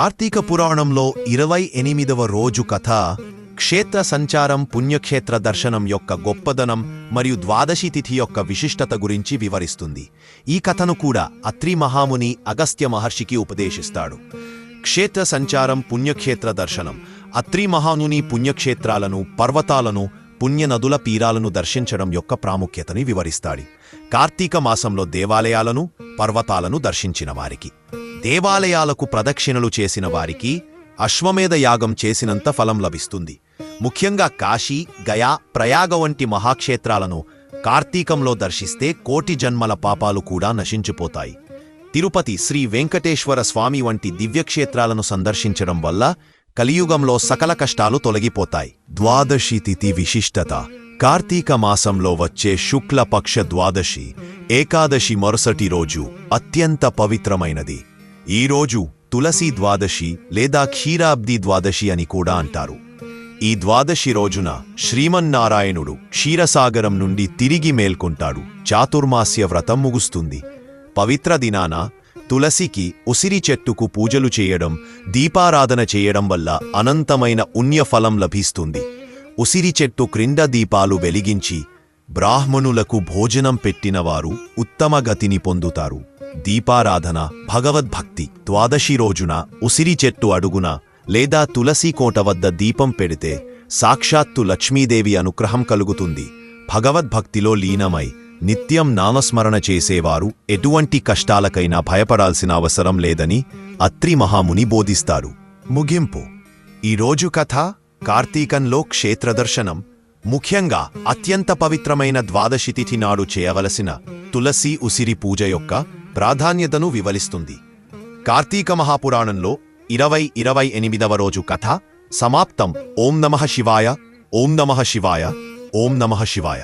కార్తీక పురాణంలో ఇరవై ఎనిమిదవ రోజు కథ క్షేత్ర సంచారం పుణ్యక్షేత్ర దర్శనం యొక్క గొప్పదనం మరియు ద్వాదశి తిథి యొక్క విశిష్టత గురించి వివరిస్తుంది. ఈ కథను కూడా అత్రి మహాముని అగస్త్య మహర్షికి ఉపదేశిస్తాడు. క్షేత్ర సంచారం పుణ్యక్షేత్ర దర్శనం. అత్రి మహాముని పుణ్యక్షేత్రాలను పర్వతాలను పుణ్యనదుల తీరాలను దర్శించడం యొక్క ప్రాముఖ్యతని వివరిస్తాడు. కార్తీక మాసంలో దేవాలయాలను పర్వతాలను దర్శించిన వారికి. దేవాలయాలకు ప్రదక్షిణలు చేసిన వారికి అశ్వమేధ యాగం చేసినంత ఫలం లభిస్తుంది. ముఖ్యంగా కాశీ గయా ప్రయాగ వంటి మహాక్షేత్రాలను కార్తీకంలో దర్శిస్తే కోటి జన్మల పాపాలు కూడా నశించిపోతాయి. తిరుపతి శ్రీ వెంకటేశ్వర స్వామి వంటి దివ్యక్షేత్రాలను సందర్శించడం వల్ల కలియుగంలో సకల కష్టాలు తొలగిపోతాయి. ద్వాదశి తిథి విశిష్టత. కార్తీక మాసంలో వచ్చే శుక్లపక్ష ద్వాదశి ఏకాదశి మరుసటి రోజు అత్యంత పవిత్రమైనది. ఈ రోజు తులసి ద్వాదశి లేదా క్షీరాబ్ది ద్వాదశి అని కూడా అంటారు. ఈ ద్వాదశి రోజున శ్రీమన్నారాయణుడు క్షీరసాగరం నుండి తిరిగి మేల్కొంటాడు. చాతుర్మాస్య వ్రతం ముగుస్తుంది. పవిత్ర దినాన తులసికి ఉసిరి చెట్టుకు పూజలు చేయడం దీపారాధన చేయడం వల్ల అనంతమైన పుణ్యఫలం లభిస్తుంది. ఉసిరి చెట్టు క్రింద దీపాలు వెలిగించి బ్రాహ్మణులకు భోజనం పెట్టినవారు ఉత్తమ గతిని పొందుతారు. దీపారాధన భగవద్భక్తి ద్వాదశి రోజున ఉసిరి చెట్టు అడుగున లేదా తులసి కోట వద్ద దీపం పెడితే సాక్షాత్తు లక్ష్మీదేవి అనుగ్రహం కలుగుతుంది. భగవద్భక్తిలో లీనమై నిత్యం నామస్మరణ చేసేవారు ఎటువంటి కష్టాలకైనా భయపడాల్సిన అవసరం లేదని అత్రి మహాముని బోధిస్తారు. ముగింపు. ఈ రోజు కథ కార్తీకంలో క్షేత్రదర్శనం ముఖ్యంగా అత్యంత పవిత్రమైన ద్వాదశి తిథి నాడు చేయవలసిన తులసి ఉసిరి పూజ యొక్క ప్రాధాన్యతను వివరిస్తుంది. కార్తీక మహాపురాణంలో ఇరవై ఇరవై ఎనిమిదవ రోజు కథ సమాప్తం. ఓం నమ శివాయ ఓం నమ శివాయ ఓం నమ శివాయ.